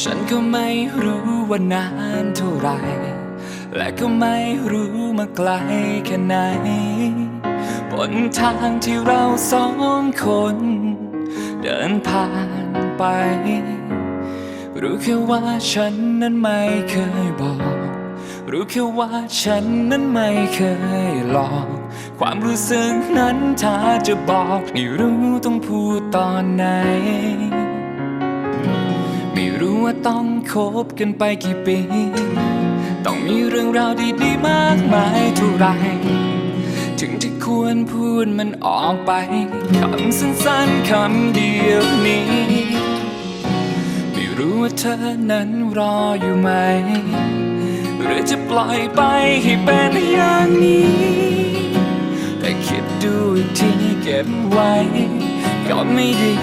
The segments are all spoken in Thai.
ฉันก็ไม่รู้ว่านานเท่าไร และก็ไม่รู้มาไกลแค่ไหน บนทางที่เราสองคน เดินผ่านไป รู้แค่ว่าฉันนั้นไม่เคยบอก รู้แค่ว่าฉันนั้นไม่เคยหลอก ความรู้สึกนั้นถ้าจะบอกไม่รู้ต้องพูดตอนไหน รู้ว่าต้องคบกันไปกี่ปี ต้องมีเรื่องราวดีๆมากมายเท่าไร ถึงที่ควรพูดมันออกไป คำสั้นๆคำเดียวนี้ ไม่รู้ว่าเธอนั้นรออยู่ไหม หรือจะปล่อยไปให้เป็นอย่างนี้ แต่คิดดูอีกทีเก็บไว้ ก็ไม่ดี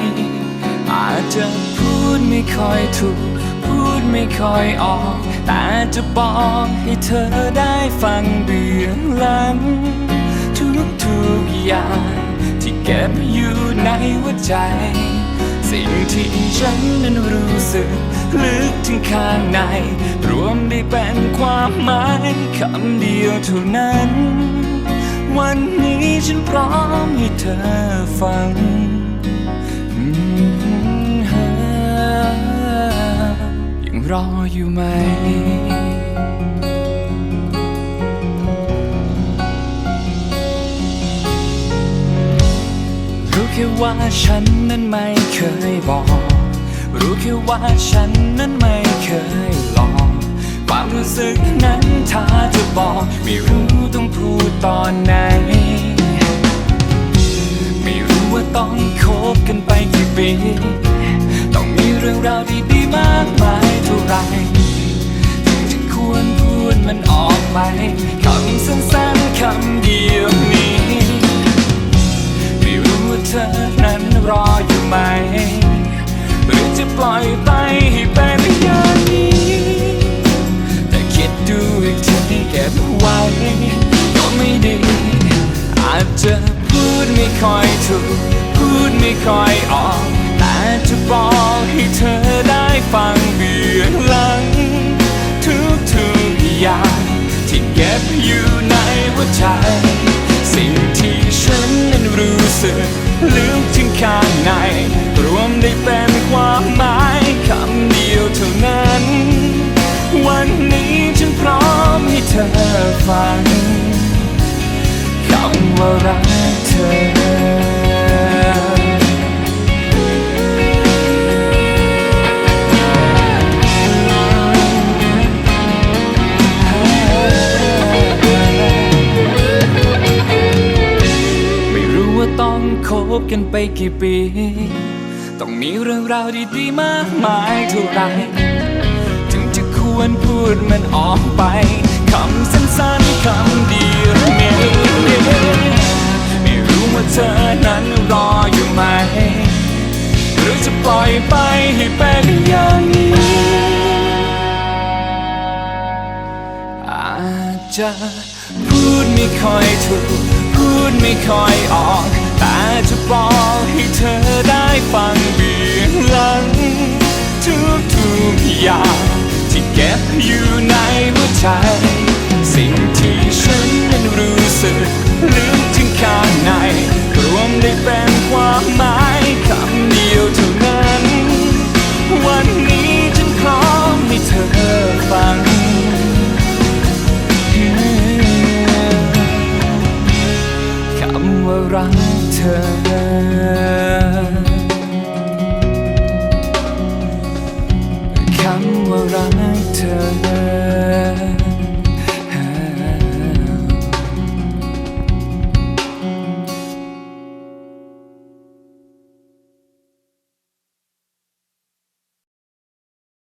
อาจจะ ดไม่ค่อยถูก พูดไม่ค่อยออก แต่จะบอกให้เธอได้ฟังเบื้องหลัง ทุกๆอย่างที่เก็บอยู่ในหัวใจ สิ่งที่ฉันนั้นรู้สึก ลึกถึงข้างใน รวมได้เป็นความหมายคำเดียวเท่านั้น วันนี้ฉันพร้อมให้เธอฟังอื รออยู่ไหม รู้แค่ว่าฉันนั้นไม่เคยบอก รู้แค่ว่าฉันนั้นไม่เคยลอกความรู้สึกนั้นถ้าจะบอก ไม่รู้ต้องพูดตอนไหน ไม่รู้ว่าต้องคบกันไปกี่ปี ต้องมีเรื่องราวดีๆมากมาย เท่าไหรถึงจะควรพูดมันออกไปคำสั้นๆคำเดียวนี้ ไม่รู้ว่าเธอนั้นรออยู่ไหม หรือจะปล่อยไปให้เป็นอย่างนี้ แต่คิดดูอีกทีเก็บไว้ ก็ไม่ดี อาจจะพูดไม่ค่อยถูก พูดไม่ค่อย ก็บอยู่ในหัวใจ สิ่งที่ฉันนั้นรู้สึกลึกถึงข้างใน รวมได้เป็นความหมายคำเดียวเท่านั้น วันนี้ฉันพร้อมให้เธอฟังคำว่ารัก บกันไปกี่ปี ต้องมีเรื่องราวดีๆมากมายเท่าไรถึงจะควรพูดมันออกไป คำสั้นๆคำเดียวนี้ไม่รู้ว่าเธอนั้นรออยู่ไหม หรือจะปล่อยไปให้เป็นอย่างนี้อาจจะพูดไม่ค่อยถูก พูดไม่ค่อยออก แต่จะบอกให้เธอได้ฟังเบื้องหลัง ทุกทุกอย่างที่เก็บอยู่ในหัวใจ สิ่งที่ฉันนั้นรู้สึกลึก turn